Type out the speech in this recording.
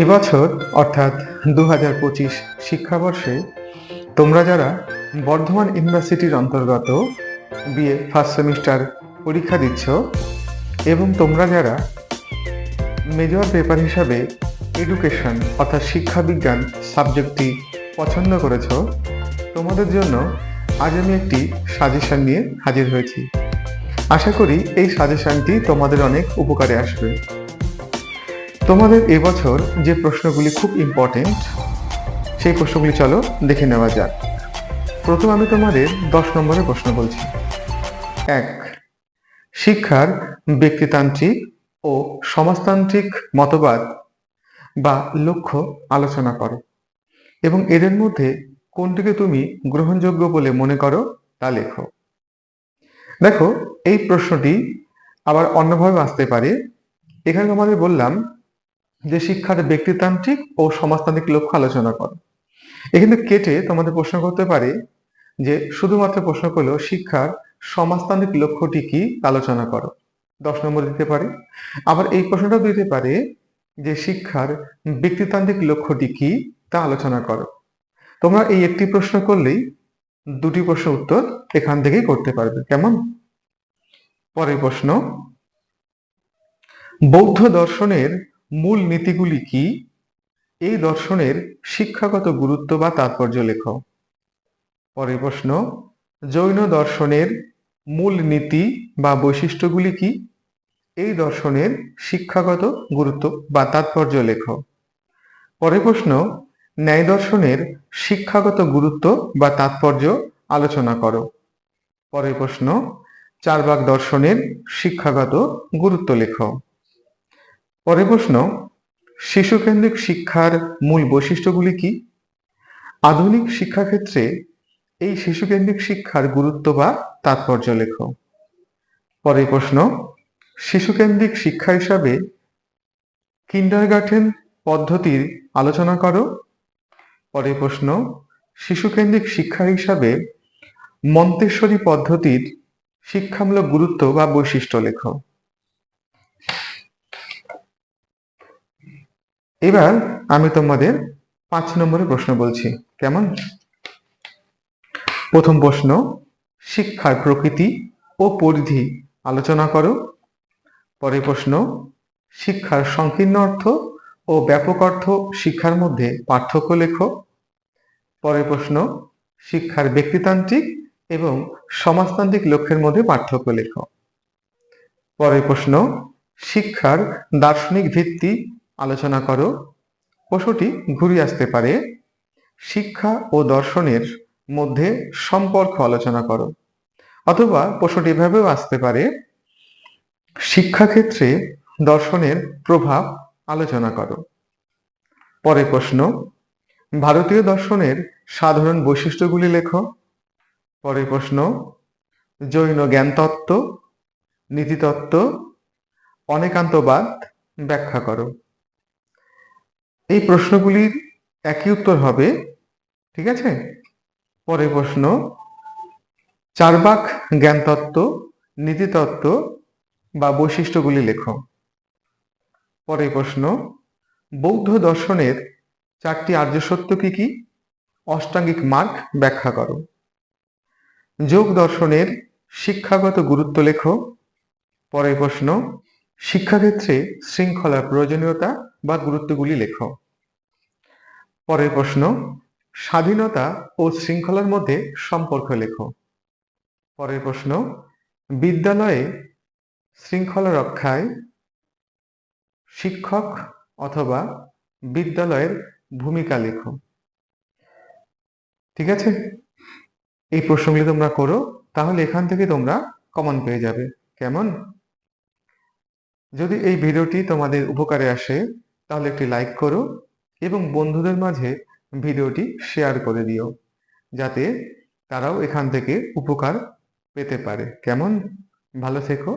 এবছর, অর্থাৎ দু হাজার পঁচিশ শিক্ষাবর্ষে, তোমরা যারা বর্ধমান ইউনিভার্সিটির অন্তর্গত বিএ ফার্স্ট সেমিস্টার পরীক্ষা দিচ্ছ এবং তোমরা যারা মেজর পেপার হিসাবে এডুকেশন, অর্থাৎ শিক্ষাবিজ্ঞান সাবজেক্টটি পছন্দ করেছ, তোমাদের জন্য আজ আমি একটি সাজেশন নিয়ে হাজির হয়েছি। আশা করি এই সাজেশনটি তোমাদের অনেক উপকারে আসবে। তোমাদের এবছর যে প্রশ্নগুলি খুব ইম্পর্টেন্ট সেই প্রশ্নগুলি চলো দেখে নেওয়া যাক। প্রথম আমি তোমাদের দশ নম্বরের প্রশ্ন বলছি। এক, শিক্ষার ব্যক্তিতান্ত্রিক ও সমাজতান্ত্রিক মতবাদ বা লক্ষ্য আলোচনা করো এবং এদের মধ্যে কোনটিকে তুমি গ্রহণযোগ্য বলে মনে করো তা লেখো। দেখো, এই প্রশ্নটি আবার অন্যভাবে আসতে পারে। এখানে তোমাদের বললাম যে শিক্ষার ব্যক্তিতান্ত্রিক ও সমাজতান্ত্রিক লক্ষ্য আলোচনা করো। এখানে কেটে তোমাদের প্রশ্ন করতে পারে যে, শুধুমাত্র প্রশ্ন করল শিক্ষার সমাজতান্ত্রিক লক্ষ্যটি কি আলোচনা করো। দশ নম্বর দিতে পারে। আবার এই প্রশ্নটাও দিতে পারে যে, শিক্ষার ব্যক্তিতান্ত্রিক লক্ষ্যটি কি তা আলোচনা করো। তোমরা এই একটি প্রশ্ন করলেই দুটি প্রশ্ন উত্তর এখান থেকেই করতে পারবে। কেমন? পরের প্রশ্ন। বৌদ্ধ দর্শনের মূল নীতিগুলি কি? এই দর্শনের শিক্ষাগত গুরুত্ব বা তাৎপর্য লেখ। পরের প্রশ্ন, জৈন দর্শনের মূল নীতি বা বৈশিষ্ট্যগুলি কি? এই দর্শনের শিক্ষাগত গুরুত্ব বা তাৎপর্য লেখ। পরের প্রশ্ন, ন্যায় দর্শনের শিক্ষাগত গুরুত্ব বা তাৎপর্য আলোচনা করো। পরের প্রশ্ন চারবাক দর্শনের শিক্ষাগত গুরুত্ব লেখ। পরের প্রশ্ন, শিশুকেন্দ্রিক শিক্ষার মূল বৈশিষ্ট্যগুলি কি? আধুনিক শিক্ষাক্ষেত্রে এই শিশুকেন্দ্রিক শিক্ষার গুরুত্ব বা তাৎপর্য লেখ। পরের প্রশ্ন, শিশুকেন্দ্রিক শিক্ষা হিসাবে কিন্ডারগার্টেন পদ্ধতির আলোচনা করো। পরের প্রশ্ন, শিশুকেন্দ্রিক শিক্ষা হিসাবে মন্তেশ্বরী পদ্ধতির শিক্ষামূলক গুরুত্ব বা বৈশিষ্ট্য লেখ। এবার আমি তোমাদের পাঁচ নম্বরের প্রশ্ন বলছি। কেমন? প্রথম প্রশ্ন শিক্ষার প্রকৃতি ও পরিধি আলোচনা করো। পরের প্রশ্ন, শিক্ষার সংকীর্ণ অর্থ ও ব্যাপক অর্থ শিক্ষার মধ্যে পার্থক্য লেখো। পরের প্রশ্ন, শিক্ষার ব্যক্তিতান্ত্রিক এবং সমাজতান্ত্রিক লক্ষ্যের মধ্যে পার্থক্য লেখো। পরের প্রশ্ন, শিক্ষার দার্শনিক ভিত্তি আলোচনা করো। পশুটি ঘুরে আসতে পারে। শিক্ষা ও দর্শনের মধ্যে সম্পর্ক আলোচনা করো। অথবা প্রশ্নটি এভাবেও আসতে পারে, শিক্ষাক্ষেত্রে দর্শনের প্রভাব আলোচনা করো। পরের প্রশ্ন, ভারতীয় দর্শনের সাধারণ বৈশিষ্ট্যগুলি লেখো। পরের প্রশ্ন, জৈন জ্ঞানতত্ত্ব, নীতিতত্ত্ব, অনেকান্তবাদ ব্যাখ্যা করো। এই প্রশ্নগুলির একই উত্তর হবে, ঠিক আছে? পরের প্রশ্ন, চারবাক জ্ঞানতত্ত্ব, নীতিতত্ত্ব বা বৈশিষ্ট্যগুলি লেখো। পরের প্রশ্ন, বৌদ্ধ দর্শনের চারটি আর্য সত্য কি কি? অষ্টাঙ্গিক মার্গ ব্যাখ্যা করো। যোগ দর্শনের শিক্ষাগত গুরুত্ব লেখো। পরের প্রশ্ন, শিক্ষাক্ষেত্রে শৃঙ্খলার প্রয়োজনীয়তা বা গুরুত্বগুলি লেখো। পরের প্রশ্ন, স্বাধীনতা ও শৃঙ্খলার মধ্যে সম্পর্ক লেখো। পরের প্রশ্ন, বিদ্যালয়ে শৃঙ্খলা রক্ষায় শিক্ষক অথবা বিদ্যালয়ের ভূমিকা লেখো। ঠিক আছে? এই প্রশ্নগুলি তোমরা করো, তাহলে এখান থেকে তোমরা কমন পেয়ে যাবে। কেমন? যদি এই ভিডিওটি তোমাদের উপকারে আসে, তাহলে একটি লাইক করো এবং বন্ধুদের মাঝে ভিডিওটি শেয়ার করে দিও, যাতে তারাও এখান থেকে উপকার পেতে পারে। কেমন? ভালো থেকো